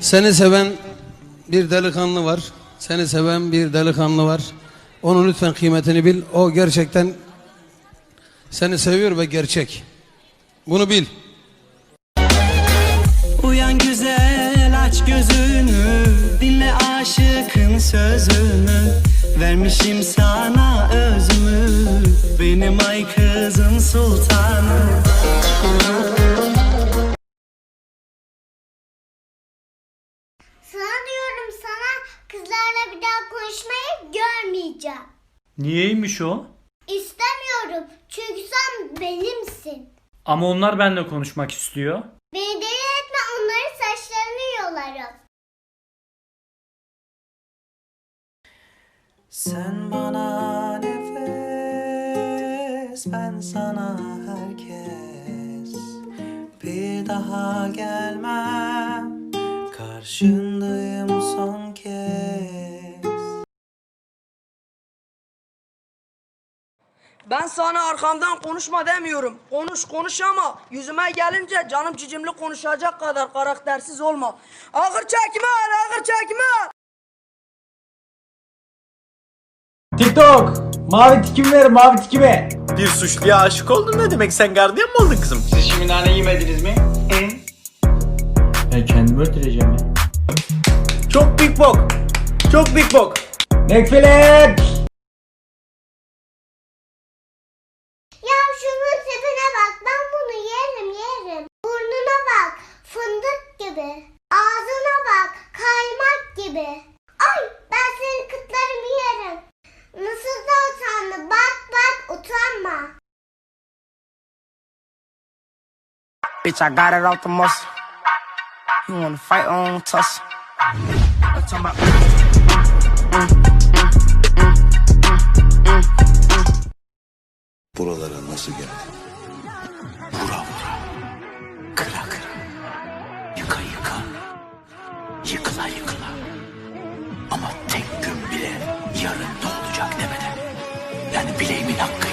Seni seven bir delikanlı var. Seni seven bir delikanlı var. Onun lütfen kıymetini bil. O gerçekten seni seviyor ve gerçek. Bunu bil. Uyan güzel aç gözünü Dinle aşıkın sözünü Vermişim sana özümü Benim ay kızım sultanım kızlarla bir daha konuşmayı görmeyeceğim. Niyeymiş o? İstemiyorum çünkü sen benimsin. Ama onlar benimle konuşmak istiyor. Beni deli etme onların saçlarını yolarım. Sen bana nefes Ben sana herkes Bir daha gelmem Karşındayım Ben sana arkamdan konuşma demiyorum. Konuş konuş ama yüzüme gelince canım cicimli konuşacak kadar karaktersiz olma. Ağır çekme ağır çekme. TikTok! Mavi tikimi ver mavi tikimi. Bir suçluya aşık oldun ne demek sen gardiyan mı oldun kızım? Siz şimdi nane yemediniz mi? Ben kendimi öldüreceğim ya. Çok big bok. Çok big bok. Nekfelek! Bitch, I got it off the muscle. You wanna fight on tussle. I'm talking about. Buralara nasıl geldin? Vura vura, kıra kıra, yıka yıka, yıkıla yıkıla. Ama tek gün bile yarın da olacak demeden. Yani bileğimin hakkıyla.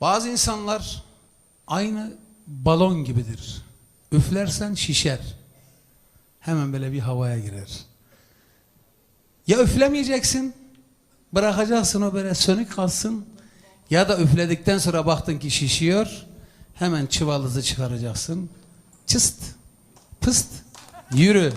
Bazı insanlar aynı balon gibidir. Üflersen şişer. Hemen böyle bir havaya girer. Ya üflemeyeceksin, bırakacaksın o böyle sönük kalsın. Ya da üfledikten sonra baktın ki şişiyor, hemen çuvalızı çıkaracaksın. Çıst, pıst, yürü.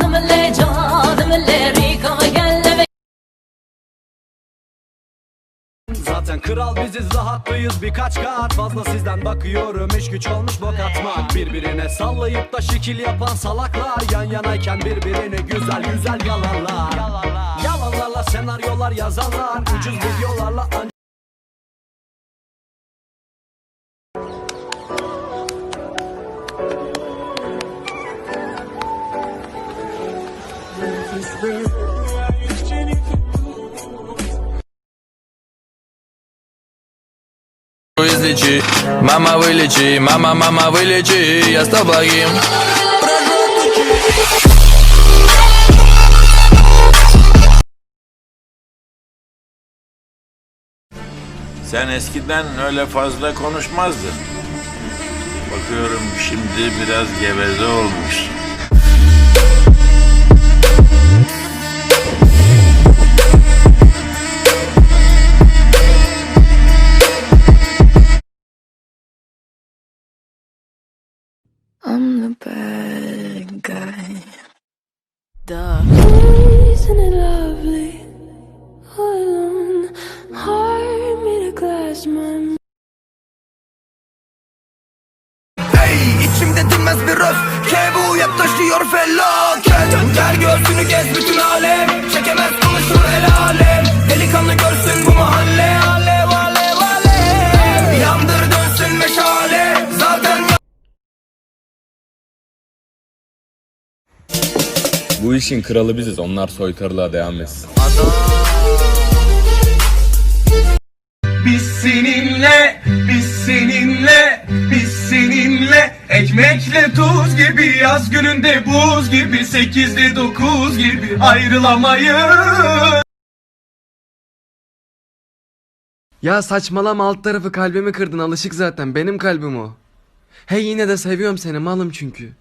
Canım le canım le rika gelle Zaten kral biziz rahatlıyız birkaç kat. Fazla sizden bakıyorum iş güç olmuş bok atmak. Birbirine sallayıp da şekil yapan salaklar. Yan yanayken birbirini güzel güzel yalanlar. Yalanlarla senaryolar yazanlar Ucuz videolarla излечи Мама вылечи, мама, мама вылечи Я стал благим Sen eskiden öyle fazla konuşmazdın. Bakıyorum şimdi biraz geveze olmuş. Dinmez bir öfke Bu yaklaşıyor felaket. Gel göğsünü gez bütün alem. Çekemez konuşur el alem. Delikanlı görsün bu mahalle. Alev alev alev. Yandır dönsün meşale. Zaten Bu işin kralı biziz. Onlar soytarılığa devam etsin. Biz seninle biz seninle Biz seninle Ekmekle tuz gibi Yaz gününde buz gibi Sekizde dokuz gibi Ayrılamayız Ya saçmalama alt tarafı kalbimi kırdın alışık zaten benim kalbim o. Hey yine de seviyorum seni malım çünkü.